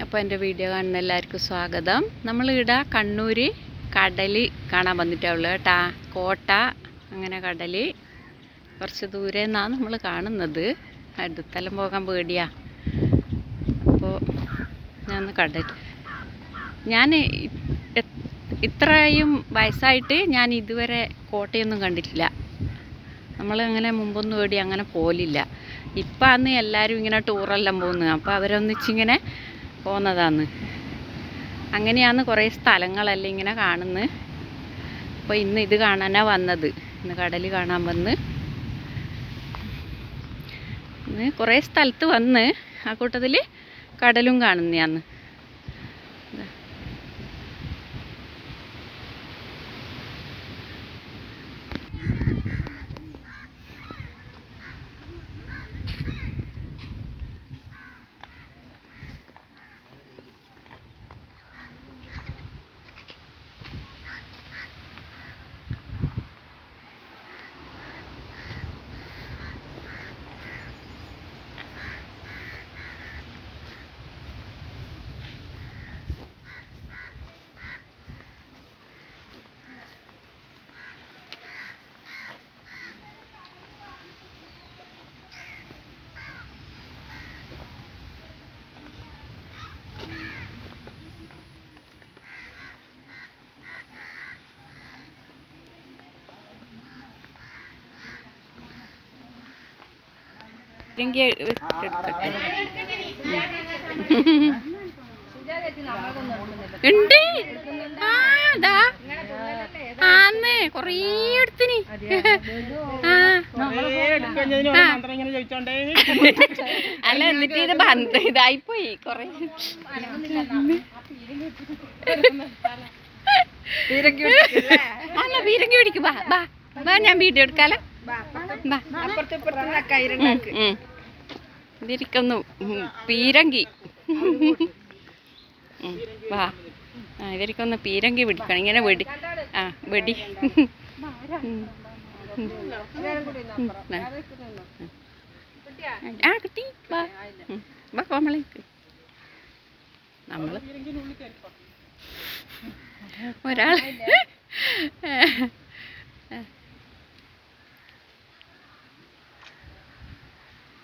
അപ്പോൾ എന്റെ വീഡിയോ കാണുന്ന എല്ലാവർക്കും സ്വാഗതം. നമ്മൾ നമ്മളിവിടെ കണ്ണൂർ കടൽ കാണാൻ വന്നിട്ടുള്ളൂ കേട്ടാ. കോട്ട അങ്ങനെ കടൽ കുറച്ച് ദൂരെ നിന്നാണ് നമ്മൾ കാണുന്നത്. അടുത്തെല്ലാം പോകാൻ പേടിയാ. അപ്പോൾ ഞാൻ കടൽ ഞാൻ ഇത്രയും വയസ്സായിട്ട് ഞാൻ ഇതുവരെ കോട്ടയൊന്നും കണ്ടിട്ടില്ല. നമ്മളങ്ങനെ മുമ്പൊന്നും ഓടി അങ്ങനെ പോലില്ല. ഇപ്പം അന്ന് എല്ലാവരും ഇങ്ങനെ ടൂറെല്ലാം പോകുന്നത്. അപ്പോൾ അവരൊന്നിച്ചിങ്ങനെ പോകുന്നതാണ് അങ്ങനെയാണ് കുറേ സ്ഥലങ്ങളെല്ലാം ഇങ്ങനെ കാണുന്നത്. അപ്പോൾ ഇന്ന് ഇത് കാണാനാണ് വന്നത്. ഇന്ന് കടൽ കാണാൻ വന്ന്. ഇന്ന് കുറേ സ്ഥലത്ത് വന്ന്. ആ കൂട്ടത്തിൽ കടലും കാണുന്നതാണ്. എടുക്കട്ടെ ഉണ്ട്. ആന്ന് കൊറേ എടുത്തിന്. അല്ല എന്നിട്ട് ഇത് ബന്ധ ഇതായിപ്പോയി കൊറേ. അല്ല പീരങ്കി പിടിക്കും. ബാ ബാ. ബാ ഞാൻ വീഡിയോ എടുക്കാലോ. ബാ. ഇതിരിക്കുന്നു പീരങ്കി. വാ. ആ ഇവർക്കൊന്ന് പീരങ്കി പിടിക്കണം. ഇങ്ങനെ വെടി ആ വെടി. ആ. കിട്ടി വാ. വാ നമ്മൾ. ഒരാൾ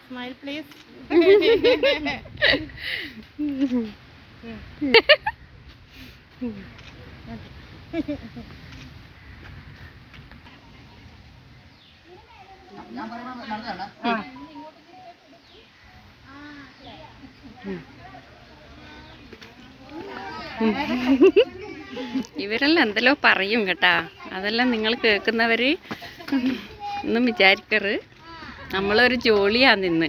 സ്മൈൽ പ്ലീസ് ഇവരെല്ലാം എന്തെല്ലോ പറയും കേട്ടാ. അതെല്ലാം നിങ്ങൾ കേൾക്കുന്നവര് ഒന്നും വിചാരിക്കറ് നമ്മളൊരു ജോളിയാ നിന്ന്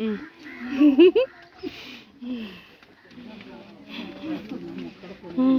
ഉം. ഉം.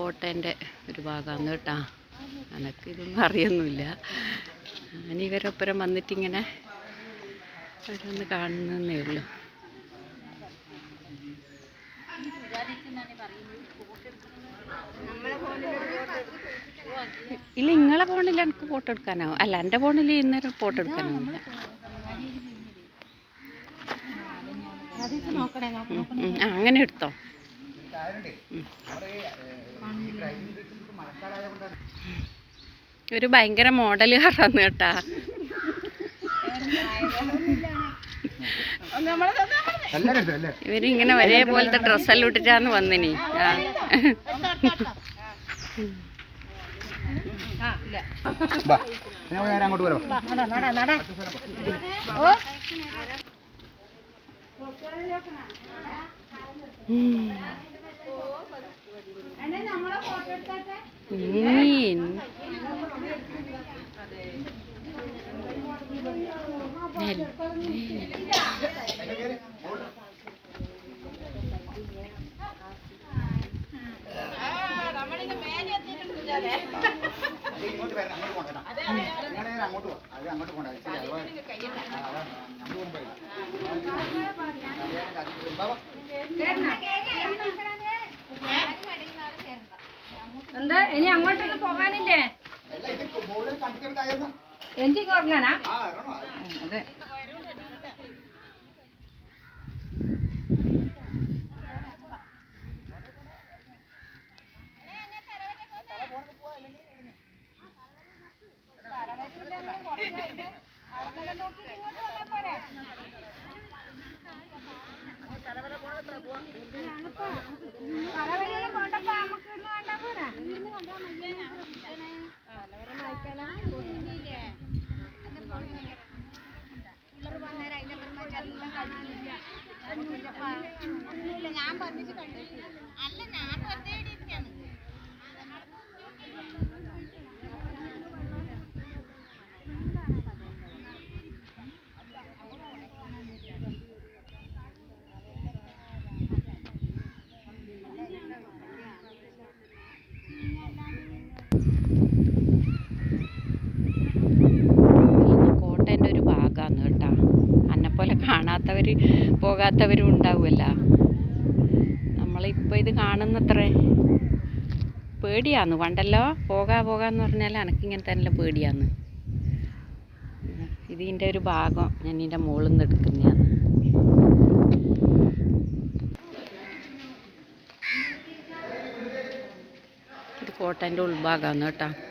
കോട്ടേന്റെ ഒരു ഭാഗമാണ് കേട്ടാ. എനിക്കിതൊന്നും അറിയൊന്നുമില്ല. ഞാൻ ഇവരൊപ്പരം വന്നിട്ടിങ്ങനെ അവരൊന്ന് കാണുന്നേ ഉള്ളൂ. ഇല്ല നിങ്ങളെ ഫോണിൽ എനിക്ക് ഫോട്ടോ എടുക്കാനാവും അല്ല എന്റെ ഫോണിൽ ഇന്നേരം ഫോട്ടോ എടുക്കാനാവില്ല അങ്ങനെ എടുത്തോ. ഒരു ഭയങ്കര മോഡൽ കാറാന്ന് കേട്ടാ. ഇവരിങ്ങനെ ഒരേ പോലത്തെ ഡ്രസ്സെല്ലാം ഇട്ടിട്ടാന്ന് വന്നിനി. അങ്ങോട്ട് വരാം. മീൻ അങ്ങോട്ട് പോകണ്ട ഞാൻ അങ്ങോട്ട് പോവാം അത് അങ്ങോട്ട് പോകണ്ട ശരി. അങ്ങോട്ട് പോകുമ്പോ ബാബാ എന്താ? ഇനി അങ്ങോട്ടേക്ക് പോകാനില്ലേ? അല്ല ഇത് മുകളിൽ കണ്ടിട്ടായിരുന്നു എനിക്ക് പറഞ്ഞിട്ട് ആ അല്ല ഞാൻ കോട്ടന്റെ ഒരു ഭാഗമാണ് കേട്ടോ അന്നെപ്പോലെ കാണാത്തവർ പോകാത്തവരും ഉണ്ടാവുമല്ലോ. നമ്മളിപ്പോൾ ഇത് കാണുന്നത്രേ. പേടിയാന്ന്. പണ്ടല്ലോ പോകാ പോകാന്ന് പറഞ്ഞാൽ എനക്കിങ്ങനെ തന്നെ പേടിയാന്ന്. ഇതിന്റെ ഒരു ഭാഗം ഞാൻ ഇതിന്റെ മുകളിൽ നിന്ന് എടുക്കുന്നതാണ്. ഇത് കോട്ടന്റെ ഉൾഭാഗമാണ് കേട്ടോ.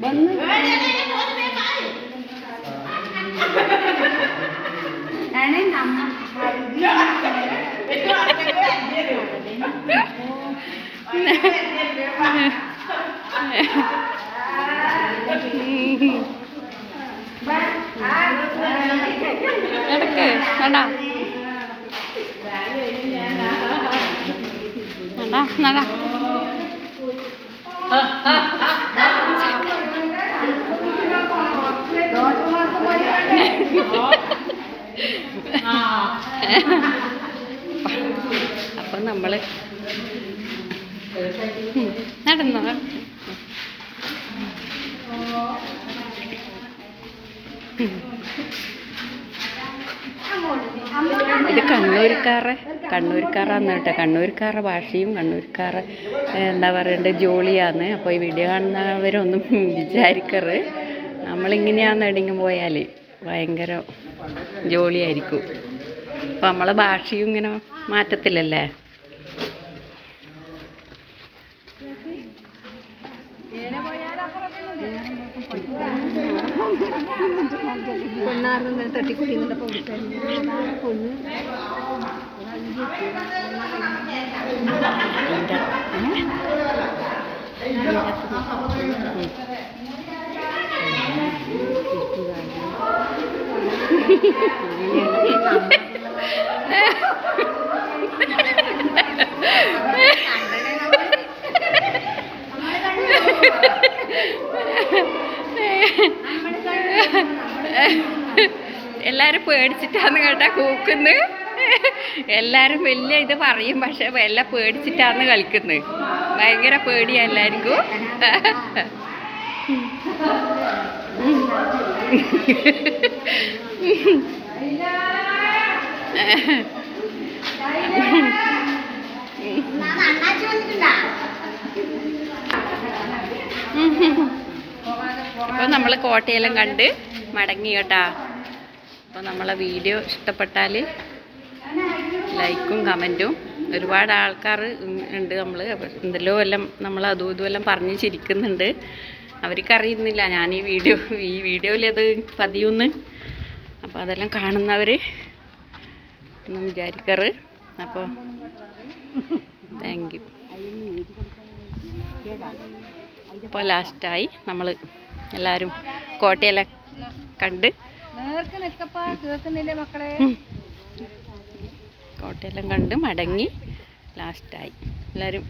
വന്ന് ഞാന് നമ്മ എടുക്ക് നടാ നടാ നടാ അപ്പം നമ്മൾ നടന്നോ. ഇത് കണ്ണൂർക്കാരെ കണ്ണൂർക്കാരാന്ന് കേട്ടോ. കണ്ണൂർക്കാരുടെ ഭാഷയും കണ്ണൂർക്കാരെ എന്താ പറയണ്ടത് ജോളിയാന്ന് അപ്പോൾ ഈ വീഡിയോ കാണുന്നവരൊന്നും വിചാരിക്കറ് നമ്മളിങ്ങനെയാന്ന് എവിടെയെങ്കിലും പോയാൽ ഭയങ്കര ജോളിയായിരിക്കും അപ്പം നമ്മളെ ഭാഷയും ഇങ്ങനെ മാറ്റത്തില്ലല്ലേ? പെണ്ണാർന്ന് തട്ടിക്കുട്ടി പൊണ്ണ് എല്ലാരും പേടിച്ചിട്ടാന്ന് കേട്ടാ കൂക്കുന്ന്. എല്ലാരും വലിയ ഇത് പറയും പക്ഷെ എല്ലാം പേടിച്ചിട്ടാന്ന് കളിക്കുന്നത് ഭയങ്കര പേടിയാ എല്ലാവർക്കും അപ്പോൾ നമ്മൾ കോട്ടയെല്ലാം കണ്ട് മടങ്ങി കേട്ടാ. അപ്പോൾ നമ്മളെ വീഡിയോ ഇഷ്ടപ്പെട്ടാൽ ലൈക്കും കമന്റും ഒരുപാട് ആൾക്കാർ ഉണ്ട് നമ്മൾ എന്തെല്ലോ എല്ലാം നമ്മൾ അതും ഇതും എല്ലാം പറഞ്ഞ് ചിരിക്കുന്നുണ്ട്. അവർക്കറിയുന്നില്ല. ഞാൻ ഈ വീഡിയോ ഈ വീഡിയോയിൽ അത് പതിയൊന്ന്. അപ്പോൾ അതെല്ലാം കാണുന്നവർ ഒന്നും വിചാരിക്കാറ്. അപ്പോൾ താങ്ക് യു ഇപ്പോൾ ലാസ്റ്റായി നമ്മൾ എല്ലാവരും കോട്ടയെല്ലാം കണ്ട്. കോട്ടയെല്ലാം കണ്ട് മടങ്ങി ലാസ്റ്റായി എല്ലാവരും